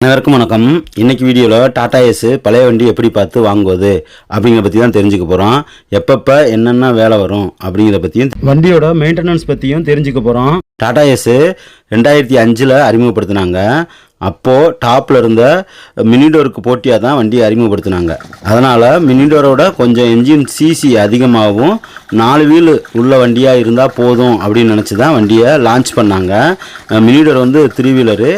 அனைவருக்கும் வணக்கம். இன்னைக்கு வீடியோவில் டாடா ஏஸ் பழைய வண்டி எப்படி பார்த்து வாங்குவது அப்படிங்கிற பற்றி தான் தெரிஞ்சுக்க போகிறோம் எப்பப்போ என்னென்ன வேலை வரும் அப்படிங்கிற பற்றியும் வண்டியோட மெயின்டெனன்ஸ் பற்றியும் தெரிஞ்சுக்க போகிறோம் டாடா ஏஸ் ரெண்டாயிரத்தி அஞ்சில் அறிமுகப்படுத்தினாங்க. அப்போது டாப்பில் இருந்த மினிடோருக்கு போட்டியாக தான் வண்டியை அறிமுகப்படுத்தினாங்க. அதனால் மினிடோரோட கொஞ்சம் என்ஜின் சிசி அதிகமாகவும் நாலு வீல் உள்ள வண்டியாக இருந்தால் போதும் அப்படின்னு நினச்சி தான் வண்டியை லான்ச் பண்ணாங்க. மினிடோர் வந்து த்ரீ வீலரு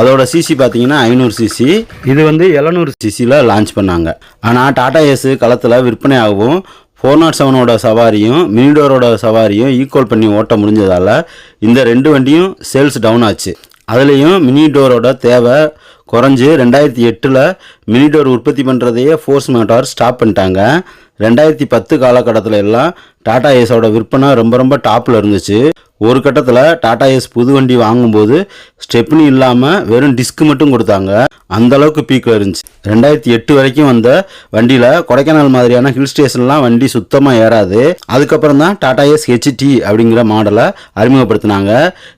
அதோட சிசி பார்த்தீங்கன்னா ஐநூறு சிசி இது வந்து எழுநூறு சிசியில் லான்ச் பண்ணாங்க. ஆனால் டாடா ஏஸு களத்தில் விற்பனை ஆகவும் ஃபோர் நாட் செவனோட சவாரியும் மினிடோரோட சவாரியும் ஈக்குவல் பண்ணி ஓட்ட முடிஞ்சதால் இந்த ரெண்டு வண்டியும் சேல்ஸ் டவுன் ஆச்சு. அதுலேயும் மினி டோரோட தேவை குறைஞ்சி ரெண்டாயிரத்தி எட்டில் மினி டோர் உற்பத்தி பண்ணுறதையே ஃபோர்ஸ் மோட்டார் ஸ்டாப் பண்ணிட்டாங்க. ரெண்டாயிரத்தி பத்து காலகட்டத்தில் எல்லாம் டாடா ஏஸோட விற்பனை ரொம்ப ரொம்ப டாப்பில் இருந்துச்சு. ஒரு கட்டத்தில் டாடா ஏஸ் புது வண்டி வாங்கும்போது ஸ்டெப்னி இல்லாமல் வெறும் டிஸ்க் மட்டும் கொடுத்தாங்க. அந்த அளவுக்கு பீக்கில் இருந்துச்சு. ரெண்டாயிரத்தி எட்டு வரைக்கும் வந்த வண்டியில் கொடைக்கானல் மாதிரியான ஹில் ஸ்டேஷன்லாம் வண்டி சுத்தமாக ஏறாது. அதுக்கப்புறம் தான் டாடா ஏஸ் ஹெச்டி அப்படிங்கிற மாடலை அறிமுகப்படுத்தினாங்க.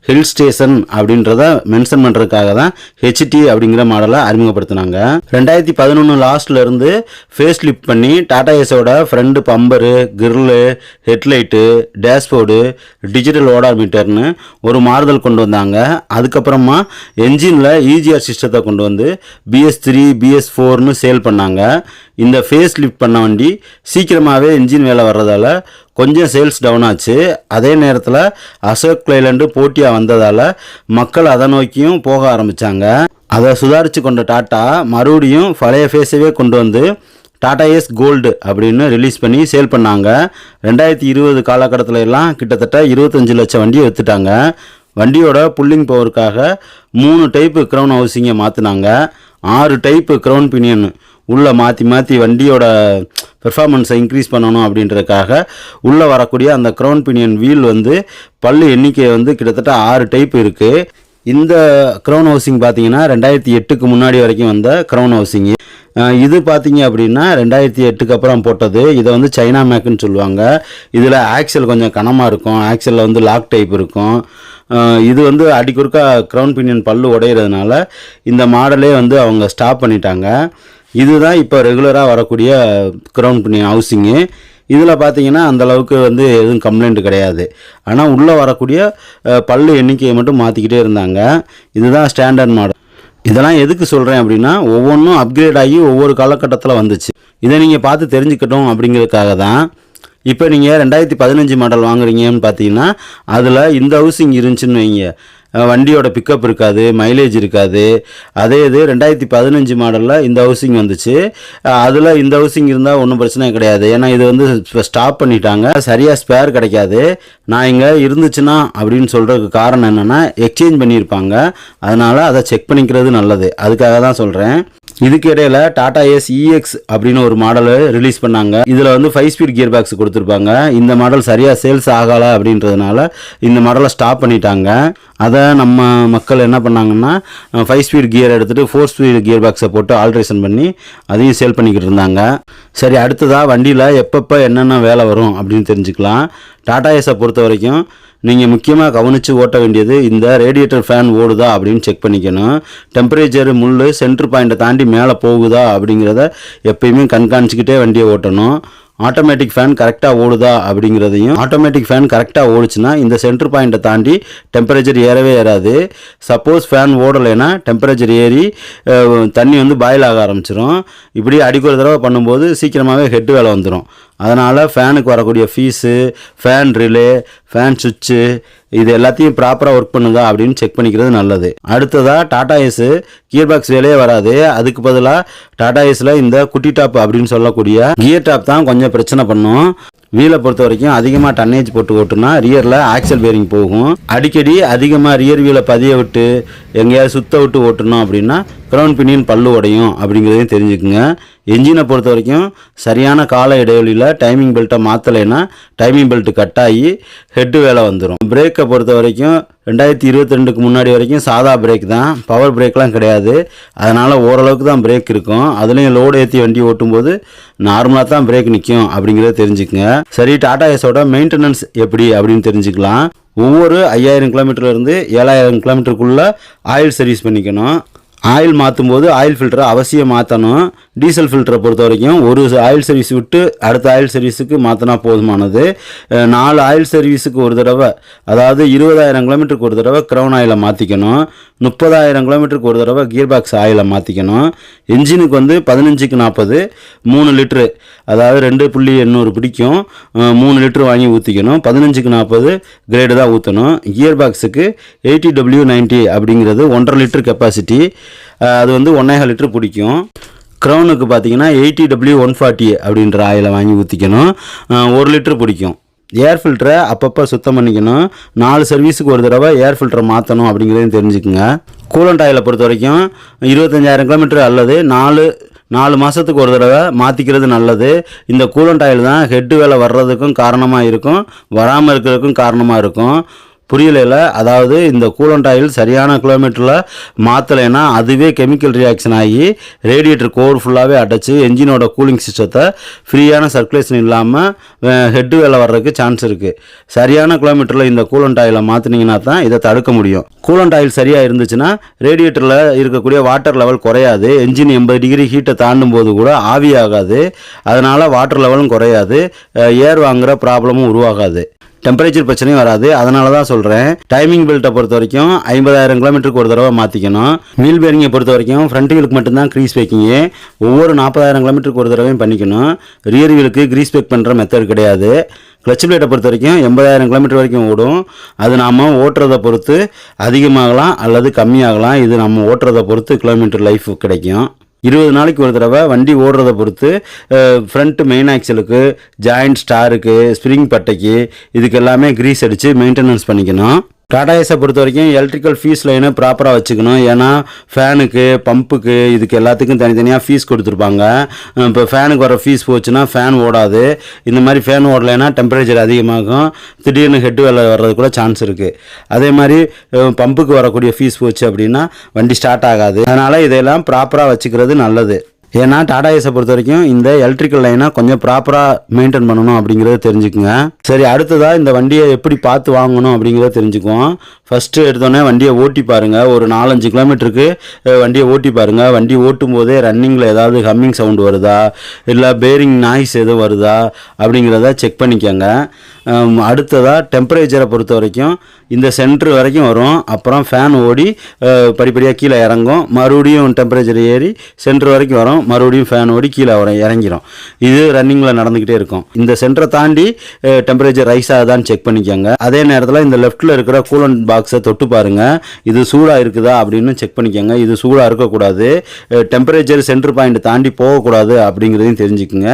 ஹில் ஸ்டேஷன் அப்படின்றத மென்ஷன் பண்ணுறதுக்காக தான் ஹெச்டி அப்படிங்கிற மாடலை அறிமுகப்படுத்தினாங்க. ரெண்டாயிரத்தி பதினொன்று லாஸ்ட்லேருந்து ஃபேஸ் லிப் பண்ணி Tata ஏஸோட front bumper grille headlight dashboard digital ஓடார் மீட்டர்னு ஒரு மாறுதல் கொண்டு வந்தாங்க. அதுக்கப்புறமா என்ஜினில் ஈஜிஆர் சிஸ்டத்தை கொண்டு வந்து பிஎஸ் த்ரீ பிஎஸ் ஃபோர்னு சேல் பண்ணாங்க. இந்த ஃபேஸ் லிஃப்ட் பண்ண வண்டி சீக்கிரமாகவே என்ஜின் வேலை வர்றதால கொஞ்சம் சேல்ஸ் டவுன் ஆச்சு. அதே நேரத்தில் அசோக் லைலண்டு போட்டியாக வந்ததால் மக்கள் அதை நோக்கியும் போக ஆரம்பித்தாங்க அதை சுதாரித்து கொண்ட டாட்டா மறுபடியும் பழைய ஃபேஸவே கொண்டு வந்து டாடா ஏஸ் கோல்டு அப்படின்னு ரிலீஸ் பண்ணி சேல் பண்ணாங்க. ரெண்டாயிரத்தி இருபது காலகட்டத்தில் எல்லாம் கிட்டத்தட்ட இருபத்தஞ்சு லட்சம் வண்டியை விற்றுட்டாங்க வண்டியோட புல்லிங் பவருக்காக மூணு டைப்பு க்ரௌன் ஹவுசிங்கை மாற்றினாங்க ஆறு டைப்பு க்ரௌன் பினியன் உள்ளே மாற்றி மாற்றி வண்டியோட பெர்ஃபார்மன்ஸை இன்க்ரீஸ் பண்ணணும் அப்படின்றதுக்காக உள்ளே வரக்கூடிய அந்த க்ரௌன் பினியன் வீல் வந்து பல்லு எண்ணிக்கை வந்து கிட்டத்தட்ட ஆறு டைப் இருக்குது இந்த க்ரௌன் ஹவுசிங் பார்த்தீங்கன்னா ரெண்டாயிரத்தி எட்டுக்கு முன்னாடி வரைக்கும் வந்த க்ரௌன் ஹவுசிங்கு இது பார்த்தீங்க அப்படின்னா ரெண்டாயிரத்தி எட்டுக்கு அப்புறம் போட்டது. இதை வந்து சைனா மேக்குன்னு சொல்லுவாங்க. இதில் ஆக்சல் கொஞ்சம் கனமாக இருக்கும். ஆக்சலில் வந்து லாக் டைப் இருக்கும். இது வந்து அடிக்குறுக்கா க்ரௌன் பினியன் பல்லு உடையிறதுனால இந்த மாடலே வந்து அவங்க ஸ்டாப் பண்ணிட்டாங்க. இதுதான் இப்போ ரெகுலராக வரக்கூடிய க்ரௌன் பினியன் ஹவுசிங்கு இதில் பார்த்தீங்கன்னா அந்தளவுக்கு வந்து எதுவும் கம்ப்ளைண்ட் கிடையாது. ஆனால் உள்ளே வரக்கூடிய பல்லு எண்ணிக்கையை மட்டும் மாற்றிக்கிட்டே இருந்தாங்க. இதுதான் ஸ்டாண்டர்ட் மாடல் இதெல்லாம் எதுக்கு சொல்கிறேன் அப்படின்னா ஒவ்வொன்றும் அப்கிரேட் ஆகி ஒவ்வொரு காலகட்டத்தில் வந்துச்சு. இதை நீங்கள் பார்த்து தெரிஞ்சுக்கட்டும் அப்படிங்கிறதுக்காக தான் இப்போ நீங்கள் ரெண்டாயிரத்தி பதினஞ்சு மாடல் வாங்குறீங்கன்னு பார்த்தீங்கன்னா அதில் இந்த ஹவுசிங் இருந்துச்சுன்னு வைங்க. வண்டியோட பிக்கப் இருக்காது மைலேஜ் இருக்காது. அதே இது ரெண்டாயிரத்தி பதினஞ்சு மாடலில் இந்த ஹவுசிங் வந்துச்சு. அதில் இந்த ஹவுசிங் இருந்தால் ஒன்றும் பிரச்சனை கிடையாது. ஏன்னா இது வந்து இப்போ ஸ்டாப் பண்ணிட்டாங்க. சரியாக ஸ்பேர் கிடைக்காது. நான் இங்கே இருந்துச்சுன்னா அப்படின்னு சொல்கிறதுக்கு காரணம் என்னென்னா எக்ஸ்சேஞ்ச் பண்ணியிருப்பாங்க. அதனால் அதை செக் பண்ணிக்கிறது நல்லது. அதுக்காக தான் சொல்கிறேன் இதுக்கு இடையில டாடா ஏஸ் இஎக்ஸ் அப்படின்னு ஒரு மாடல் ரிலீஸ் பண்ணாங்க. இதில் வந்து ஃபைவ் ஸ்பீட் கியர் பாக்ஸ் கொடுத்துருப்பாங்க. இந்த மாடல் சரியாக சேல்ஸ் ஆகலை அப்படின்றதுனால இந்த மாடலை ஸ்டாப் பண்ணிட்டாங்க. அதை நம்ம மக்கள் என்ன பண்ணாங்கன்னா ஃபைவ் ஸ்பீட் கியர் எடுத்துகிட்டு ஃபோர் ஸ்பீட் கியர் பாக்ஸை போட்டு ஆல்ட்ரேஷன் பண்ணி அதையும் சேல் பண்ணிக்கிட்டு இருந்தாங்க. சரி அடுத்ததாக வண்டியில் எப்பப்போ என்னென்ன வேலை வரும் அப்படின்னு தெரிஞ்சுக்கலாம். டாடா ஏஸை பொறுத்த வரைக்கும் நீங்கள் முக்கியமாக கவனித்து ஓட்ட வேண்டியது இந்த ரேடியேட்டர் ஃபேன் ஓடுதா அப்படின்னு செக் பண்ணிக்கணும். டெம்பரேச்சர் முள் சென்ட்ரு பாயிண்ட்டை தாண்டி மேலே போகுதா அப்படிங்கிறத எப்பயுமே கண்காணிச்சிக்கிட்டே வண்டியை ஓட்டணும். ஆட்டோமேட்டிக் ஃபேன் கரெக்டாக ஓடுதா அப்படிங்கிறதையும் ஆட்டோமேட்டிக் ஃபேன் கரெக்டாக ஓடுச்சுன்னா இந்த சென்டர் பாயிண்ட்டை தாண்டி டெம்பரேச்சர் ஏறவே ஏறாது. சப்போஸ் ஃபேன் ஓடலைன்னா டெம்பரேச்சர் ஏறி தண்ணி வந்து பாயில் ஆக ஆரம்பிச்சிடும் இப்படி அடிக்க தடவை பண்ணும்போது சீக்கிரமாகவே ஹெட் வேலை வந்துடும் அதனால் ஃபேனுக்கு வரக்கூடிய ஃபீஸு ஃபேன் ரிலே ஃபேன் சுவிட்சு இது எல்லாத்தையும் ப்ராப்பராக ஒர்க் பண்ணுதா அப்படின்னு செக் பண்ணிக்கிறது நல்லது. அடுத்ததாக டாடா ஏஸு கியர் பாக்ஸ் வேலையே வராது. அதுக்கு பதிலாக டாடா ஏஸில் இந்த குட்டி டாப் அப்படின்னு சொல்லக்கூடிய கியர் டாப் தான் கொஞ்சம் பிரச்சனை பண்ணும். வீலை பொறுத்த வரைக்கும் அதிகமாக டன்னேஜ் போட்டு ஓட்டுனா ரியரில் ஆக்சல் பேரிங் போகும். அடிக்கடி அதிகமாக ரியர் வீலை பதிய விட்டு எங்கேயாவது சுத்த விட்டு ஓட்டணும் அப்படின்னா க்ரௌண்ட் பின்னியின் பல்லு உடையும் அப்படிங்கிறதையும் தெரிஞ்சுக்குங்க. என்ஜினை பொறுத்த வரைக்கும் சரியான கால இடைவெளியில் டைமிங் பெல்ட்டை மாற்றலைன்னா டைமிங் பெல்ட்டு கட் ஆகி ஹெட்டு வேலை வந்துடும் பிரேக்கை பொறுத்த வரைக்கும் ரெண்டாயிரத்தி இருபத்தி ரெண்டுக்கு முன்னாடி வரைக்கும் சாதா பிரேக் தான். பவர் பிரேக்லாம் கிடையாது. அதனால் ஓரளவுக்கு தான் பிரேக் இருக்கும். அதுலேயும் லோடு ஏற்றி வண்டி ஓட்டும்போது நார்மலாக தான் பிரேக் நிற்கும் அப்படிங்கிறத தெரிஞ்சுக்கங்க. சரி டாடா ஏஸோட மெயின்டெனன்ஸ் எப்படி அப்படின்னு தெரிஞ்சுக்கலாம். ஒவ்வொரு ஐயாயிரம் கிலோமீட்டர்லேருந்து ஏழாயிரம் கிலோமீட்டருக்குள்ளே ஆயில் சர்வீஸ் பண்ணிக்கணும். ஆயில் மாற்றும் போது ஆயில் ஃபில்டரை அவசியம் மாற்றணும் டீசல் ஃபில்டரை பொறுத்த வரைக்கும் ஒரு ஆயில் சர்வீஸ் விட்டு அடுத்த ஆயில் சர்வீஸுக்கு மாற்றினா போதுமானது. நாலு ஆயில் சர்வீஸுக்கு ஒரு தடவை அதாவது இருபதாயிரம் கிலோமீட்டருக்கு ஒரு தடவை க்ரௌன் ஆயிலை மாற்றிக்கணும் முப்பதாயிரம் கிலோமீட்டருக்கு ஒரு தடவை கியர் பாக்ஸ் ஆயிலை மாற்றிக்கணும் இன்ஜினுக்கு வந்து பதினஞ்சுக்கு நாற்பது மூணு லிட்ரு அதாவது ரெண்டு புள்ளி எண்ணூறு பிடிக்கும். மூணு லிட்டர் வாங்கி ஊற்றிக்கணும் பதினஞ்சுக்கு நாற்பது கிரேடு தான் ஊற்றணும் கியர் பாக்ஸுக்கு எயிட்டி டபிள்யூ நைன்ட்டி அப்படிங்கிறது ஒன்றரை லிட்டர் கெப்பாசிட்டி அது வந்து ஒன்றேகால் லிட்டர் பிடிக்கும். க்ரௌனுக்கு பார்த்தீங்கன்னா எயிட்டி டபிள்யூ ஒன் ஃபார்ட்டி அப்படின்ற ஆயிலை வாங்கி ஊற்றிக்கணும் ஒரு லிட்டர் பிடிக்கும். ஏர் ஃபில்டரை அப்பப்போ சுத்தம் பண்ணிக்கணும். நாலு சர்வீஸுக்கு ஒரு தடவை ஏர் ஃபில்டரை மாற்றணும் அப்படிங்கிறதையும் தெரிஞ்சுக்குங்க. கூலண்ட் ஆயிலை பொறுத்த வரைக்கும் இருபத்தஞ்சாயிரம் கிலோமீட்டர் அல்லது நாலு நாலு மாதத்துக்கு ஒரு தடவை மாற்றிக்கிறது நல்லது. இந்த கூலண்ட் ஆயில் தான் ஹெட்டு வேலை வர்றதுக்கும் காரணமாக இருக்கும். வராமல் இருக்கிறதுக்கும் காரணமாக இருக்கும். புரியலையில்? அதாவது இந்த கூலண்ட் ஆயில் சரியான கிலோமீட்டரில் மாற்றலைன்னா அதுவே கெமிக்கல் ரியாக்ஷன் ஆகி ரேடியேட்டர் கோர் ஃபுல்லாகவே அடைச்சி என்ஜினோட கூலிங் சிஸ்டத்தை ஃப்ரீயான சர்க்குலேஷன் இல்லாமல் ஹெட்டு வேலை வர்றதுக்கு சான்ஸ் இருக்குது சரியான கிலோமீட்டரில் இந்த கூலண்ட் ஆயிலை மாற்றினீங்கன்னா தான் இதை தடுக்க முடியும். கூலண்ட் ஆயில் சரியாக இருந்துச்சுன்னா ரேடியேட்டரில் இருக்கக்கூடிய வாட்டர் லெவல் குறையாது. என்ஜின் எண்பது டிகிரி ஹீட்டை தாண்டும் போது கூட ஆவியாகாது. அதனால் வாட்டர் லெவலும் குறையாது. ஏர் வாங்குகிற ப்ராப்ளமும் உருவாகாது. டெம்பரேச்சர் பிரச்சனையும் வராது. அதனால தான் சொல்கிறேன் டைமிங் பெல்ட்டை பொறுத்த வரைக்கும் ஐம்பதாயிரம் கிலோமீட்டருக்கு ஒரு தடவை மாற்றிக்கணும் வீல் பேரிங்கை பொறுத்த வரைக்கும் ஃப்ரண்ட் வீலுக்கு மட்டும்தான் க்ரீஸ் பேக்கிங்கு ஒவ்வொரு நாற்பதாயிரம் கிலோமீட்டருக்கு ஒரு தடவையும் பண்ணிக்கணும். ரியர் வீலுக்கு க்ரீஸ் பேக் பண்ணுற மெத்தட் கிடையாது. கிளச் பிளேட்டை பொறுத்த வரைக்கும் எண்பதாயிரம் கிலோமீட்டர் வரைக்கும் ஓடும். அது நாம் ஓட்டுறதை பொறுத்து அதிகமாகலாம் அல்லது கம்மியாகலாம். இது நம்ம ஓட்டுறதை பொறுத்து கிலோமீட்டர் லைஃப் கிடைக்கும். இருபது நாளைக்கு ஒரு தடவை வண்டி ஓடுறதை பொறுத்து ஃப்ரண்ட் மெயின் ஆக்சலுக்கு ஜாயிண்ட் ஸ்டாருக்கு ஸ்ப்ரிங் பட்டைக்கு இதுக்கு எல்லாமே க்ரீஸ் அடித்து மெயின்டெனன்ஸ் பண்ணிக்கணும். டாடா ஏஸை பொறுத்த வரைக்கும் எலக்ட்ரிக்கல் ஃபீஸ் லைனை ப்ராப்பராக வச்சுக்கணும்? ஏன்னா ஃபேனுக்கு பம்புக்கு இதுக்கு எல்லாத்துக்கும் தனித்தனியாக ஃபீஸ் கொடுத்துருப்பாங்க. இப்போ ஃபேனுக்கு வர ஃபீஸ் போச்சுன்னா ஃபேன் ஓடாது. இந்த மாதிரி ஃபேன் ஓடலைன்னா டெம்பரேச்சர் அதிகமாகும். திடீர்னு ஹெட் வேலை வர்றது கூட சான்ஸ் இருக்குது அதே மாதிரி பம்புக்கு வரக்கூடிய ஃபீஸ் போச்சு அப்படின்னா வண்டி ஸ்டார்ட் ஆகாது. அதனால் இதையெல்லாம் ப்ராப்பராக வச்சுக்கிறது நல்லது. ஏன்னா டாடா ஏஸை பொறுத்த வரைக்கும் இந்த எலக்ட்ரிக்கல் லைனை கொஞ்சம் ப்ராப்பராக மெயின்டைன் பண்ணணும் அப்படிங்கிறத தெரிஞ்சுக்குங்க. சரி அடுத்ததாக இந்த வண்டியை எப்படி பார்த்து வாங்கணும் அப்படிங்கிறத தெரிஞ்சுக்குவோம். ஃபஸ்ட்டு எடுத்தோடனே வண்டியை ஓட்டி பாருங்கள் ஒரு நாலஞ்சு கிலோமீட்டருக்கு வண்டியை ஓட்டி பாருங்கள் வண்டி ஓட்டும் போதே ரன்னிங்கில் ஏதாவது ஹம்மிங் சவுண்டு வருதா? இல்லை பேரிங் நாய்ஸ் எதுவும் வருதா? அப்படிங்கிறத செக் பண்ணிக்கோங்க. அடுத்ததாக டெம்பரேச்சரை பொறுத்த வரைக்கும் இந்த சென்ட்ரு வரைக்கும் வரும். அப்புறம் ஃபேன் ஓடி படிப்படியாக கீழே இறங்கும். மறுபடியும் டெம்பரேச்சர் ஏறி சென்ட்ரு வரைக்கும் வரும். மறுபடியும் ஃபேன் ஓடி கீழே வரும் இறங்கிரும். இது ரன்னிங்கில் நடந்துக்கிட்டே இருக்கும். இந்த சென்டரை தாண்டி டெம்பரேச்சர் ரைஸ் ஆகுதான்னு செக் பண்ணிக்கோங்க. அதே நேரத்தில் இந்த லெஃப்ட்டில் இருக்கிற கூலன் பாக்ஸ் தொட்டு பாருங்க. இது சூடாக இருக்குதா அப்படின்னு செக் பண்ணிக்கோங்க. இது சூடாக இருக்கக்கூடாது. டெம்பரேச்சர் சென்டர் பாயிண்ட் தாண்டி போகக்கூடாது அப்படிங்கிறதையும் தெரிஞ்சுக்குங்க.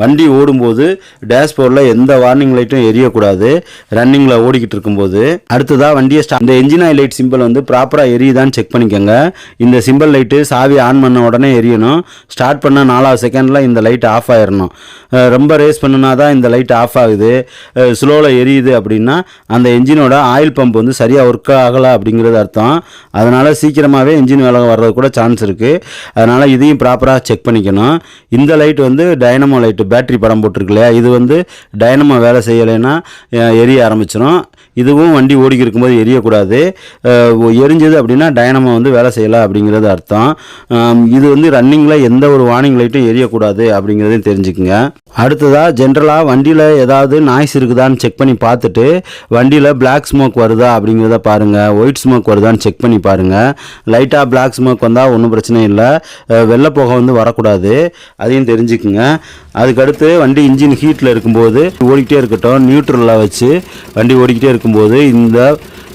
வண்டி ஓடும்போது டேஷ்போர்டில் எந்த வார்னிங் லைட்டும் எரியக்கூடாது. ரன்னிங்கில் ஓடிக்கிட்டு இருக்கும்போது. அடுத்ததாக வண்டியை ஸ்டா இந்த என்ஜின் ஆயில் லைட் சிம்பிள் வந்து ப்ராப்பராக எரியுதான்னு செக் பண்ணிக்கோங்க. இந்த சிம்பிள் லைட்டு சாவி ஆன் பண்ண உடனே எரியணும். ஸ்டார்ட் பண்ண நாலாவது செகண்டில் இந்த லைட் ஆஃப் ஆயிடணும் ரொம்ப ரேஸ் பண்ணுனா தான் இந்த லைட் ஆஃப் ஆகுது. ஸ்லோவில் எரியுது அப்படின்னா அந்த என்ஜினோட ஆயில் பம்ப் வந்து சரியாக ஒர்க் ஆகலை அப்படிங்கிறது அர்த்தம். அதனால் சீக்கிரமாகவே இன்ஜின் வேலை வர்றது கூட சான்ஸ் இருக்குது அதனால் இதையும் ப்ராப்பராக செக் பண்ணிக்கணும். இந்த லைட் வந்து டைனமோ லைட்டு பேட்டரி படம் போட்டிருக்கு இல்லையா? இது வந்து டைனமோ வேலை செய்யலைன்னா எரிய ஆரம்பிச்சிடும் இதுவும் வண்டி ஓடிக்கி இருக்கும்போது எரியக்கூடாது. எரிஞ்சது அப்படின்னா டைனமோ வந்து வேலை செய்யலை அப்படிங்கிறது அர்த்தம். இது வந்து ரன்னிங்கில் எந்த ஒரு வார்னிங் லைட்டும் எரியக்கூடாது அப்படிங்கிறதையும் தெரிஞ்சுக்குங்க. அடுத்ததாக ஜென்ரலாக வண்டியில் ஏதாவது நாய்ஸ் இருக்குதான்னு செக் பண்ணி பார்த்துட்டு வண்டியில் பிளாக் ஸ்மோக் வருதா அப்படிங்கிறத பாருங்கள் ஒயிட் ஸ்மோக் வருதான்னு செக் பண்ணி பாருங்கள் லைட்டாக பிளாக் ஸ்மோக் வந்தால் ஒன்றும் பிரச்சனை இல்லை. அஹ், வந்து வரக்கூடாது. அதையும் தெரிஞ்சுக்குங்க. அதுக்கடுத்து வண்டி இன்ஜின் ஹீட்டில் இருக்கும்போது ஓடிக்கிட்டே இருக்கட்டும். நியூட்ரலில் வச்சு வண்டி ஓடிக்கிட்டே இருக்கும்போது இந்த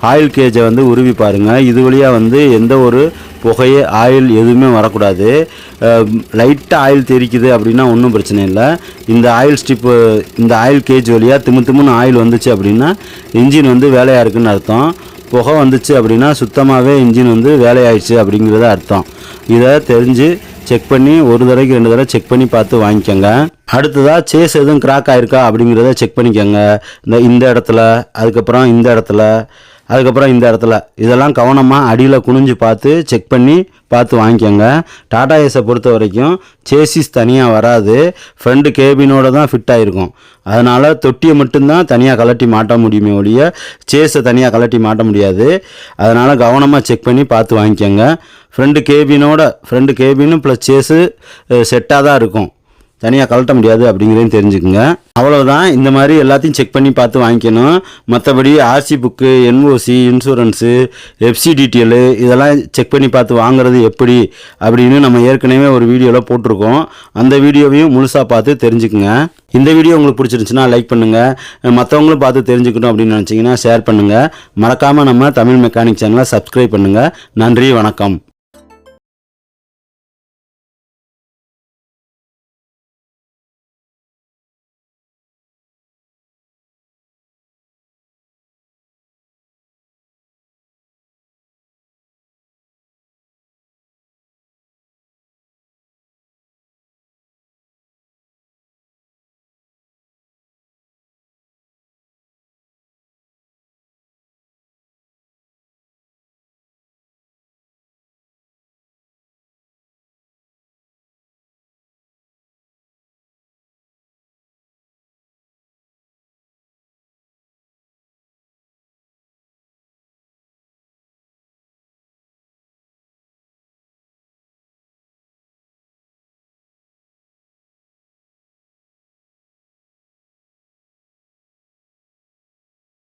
ஆயில் கேஜை வந்து உருவி பாருங்கள் இது வழியாக வந்து எந்த ஒரு புகையே ஆயில் எதுவுமே வரக்கூடாது. லைட்டாக ஆயில் தெரிக்குது அப்படின்னா ஒன்றும் பிரச்சனை இல்லை. இந்த ஆயில் ஸ்டிப்பு இந்த ஆயில் கேஜ் வழியாக திமு திமுன்னு ஆயில் வந்துச்சு அப்படின்னா இன்ஜின் வந்து வேலையாக இருக்குன்னு அர்த்தம். புகை வந்துச்சு அப்படின்னா சுத்தமாகவே இன்ஜின் வந்து வேலையாயிடுச்சு அப்படிங்கிறது அர்த்தம். இதை தெரிஞ்சு செக் பண்ணி ஒரு தடவைக்கு ரெண்டு தடவை செக் பண்ணி பார்த்து வாங்கிக்கோங்க. அடுத்ததாக சேஸ் எதுவும் கிராக் ஆயிருக்கா அப்படிங்கிறத செக் பண்ணிக்கோங்க. இந்த இந்த இடத்துல அதுக்கப்புறம் இந்த இடத்துல அதுக்கப்புறம் இந்த இடத்துல. இதெல்லாம் கவனமாக அடியில் குனிஞ்சு பார்த்து செக் பண்ணி பார்த்து வாங்கிக்கோங்க. டாடா ஏஸை பொறுத்த வரைக்கும் சேசிஸ் தனியாக வராது. ஃப்ரண்ட் கேபினோட தான் ஃபிட் ஆகிருக்கும் அதனால் தொட்டியை மட்டும்தான் தனியாக கலட்டி மாட்ட முடியுமே ஒழிய சேஸை தனியாக கலட்டி மாட்ட முடியாது. அதனால் கவனமாக செக் பண்ணி பார்த்து வாங்கிக்கோங்க. ஃப்ரண்ட் கேபினோட ஃப்ரண்ட் கேபினும் ப்ளஸ் சேஸு செட்டாக தான் இருக்கும். தனியாக கழட்ட முடியாது அப்படிங்கிறதையும் தெரிஞ்சுக்குங்க. அவ்வளோதான் இந்த மாதிரி எல்லாத்தையும் செக் பண்ணி பார்த்து வாங்கிக்கணும். மற்றபடி RC book NOC insurance FC detail இதெல்லாம் செக் பண்ணி பார்த்து வாங்குறது எப்படி அப்படின்னு நம்ம ஏற்கனவே ஒரு வீடியோவில் போட்டிருக்கோம். அந்த வீடியோவையும் முழுசாக பார்த்து தெரிஞ்சுக்குங்க. இந்த வீடியோ உங்களுக்கு பிடிச்சிருந்துச்சுன்னா லைக் பண்ணுங்கள் மற்றவங்களும் பார்த்து தெரிஞ்சுக்கணும் அப்படின்னு நினச்சிங்கன்னா ஷேர் பண்ணுங்கள் மறக்காமல் நம்ம தமிழ் மெக்கானிக் சேனலை சப்ஸ்கிரைப் பண்ணுங்கள் நன்றி வணக்கம்.